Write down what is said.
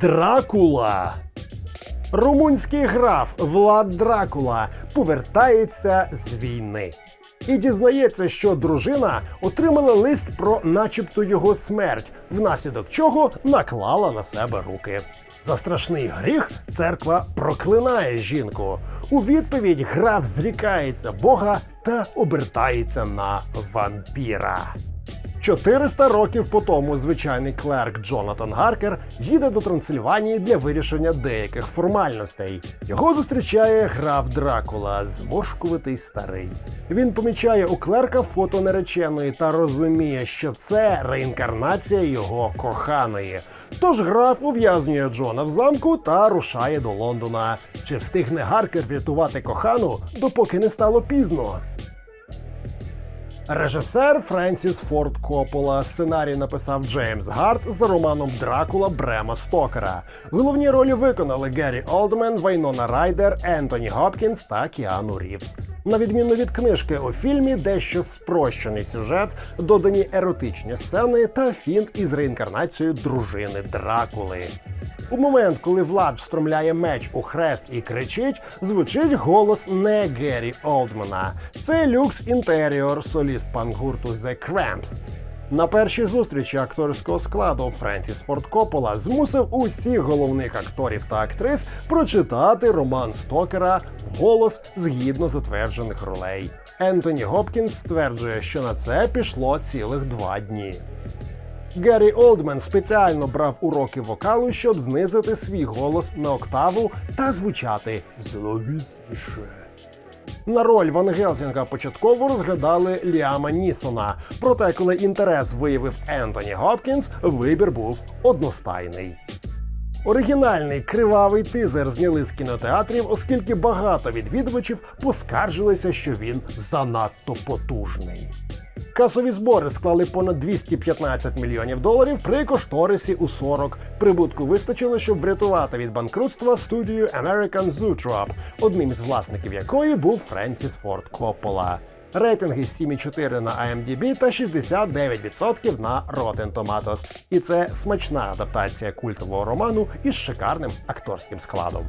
Дракула. Румунський граф Влад Дракула повертається з війни і дізнається, що дружина отримала лист про, начебто, його смерть, внаслідок чого наклала на себе руки. За страшний гріх церква проклинає жінку. У відповідь граф зрікається Бога та обертається на вампіра. 400 років по тому звичайний клерк Джонатан Гаркер їде до Трансильванії для вирішення деяких формальностей. Його зустрічає граф Дракула, зморшкуватий старий. Він помічає у клерка фото нареченої та розуміє, що це реінкарнація його коханої. Тож граф ув'язнює Джона в замку та рушає до Лондона. Чи встигне Гаркер врятувати кохану, допоки не стало пізно? Режисер Френсіс Форд Коппола. Сценарій написав Джеймс Гарт за романом Дракула Брема Стокера. Головні ролі виконали Геррі Олдмен, Вайнона Райдер, Ентоні Гопкінс та Кіану Рівз. На відміну від книжки у фільмі, дещо спрощений сюжет, додані еротичні сцени та фінт із реінкарнацією дружини Дракули. У момент, коли Влад встромляє меч у хрест і кричить, звучить голос не Геррі Олдмана. Це Люкс Інтеріор, соліст панк-гурту The Cramps. На першій зустрічі акторського складу Френсіс Форд Коппола змусив усіх головних акторів та актрис прочитати роман Стокера вголос згідно затверджених ролей. Ентоні Гопкінс стверджує, що на це пішло цілих два дні. Геррі Олдмен спеціально брав уроки вокалу, щоб знизити свій голос на октаву та звучати зловісніше. На роль Ван Гелсінга початково розгадали Ліама Нісона. Проте, коли інтерес виявив Ентоні Гопкінс, вибір був одностайний. Оригінальний кривавий тизер зняли з кінотеатрів, оскільки багато відвідувачів поскаржилися, що він занадто потужний. Касові збори склали понад 215 мільйонів доларів при кошторисі у 40. Прибутку вистачило, щоб врятувати від банкрутства студію American Zootrop, одним з власників якої був Френсіс Форд Коппола. Рейтинги 7,4 на IMDb та 69% на Rotten Tomatoes. І це смачна адаптація культового роману із шикарним акторським складом.